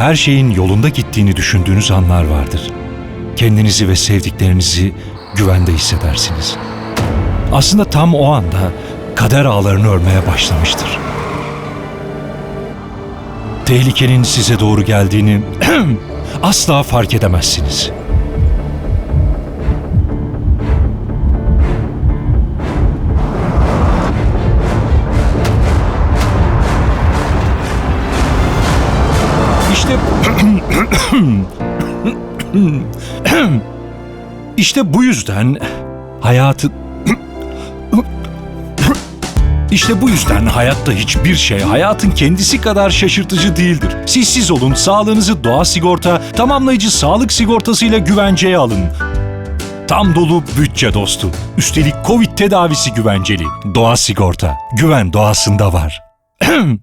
her şeyin yolunda gittiğini düşündüğünüz anlar vardır. Kendinizi ve sevdiklerinizi güvende hissedersiniz. Aslında tam o anda kader ağlarını örmeye başlamıştır. Tehlikenin size doğru geldiğini asla fark edemezsiniz. İşte İşte bu yüzden hayatı İşte bu yüzden hayatta hiçbir şey hayatın kendisi kadar şaşırtıcı değildir. Siz siz olun, sağlığınızı doğa sigorta, tamamlayıcı sağlık sigortasıyla güvenceye alın. Tam dolu bütçe dostu. Üstelik Covid tedavisi güvenceli. Doğa sigorta. Güven doğasında var.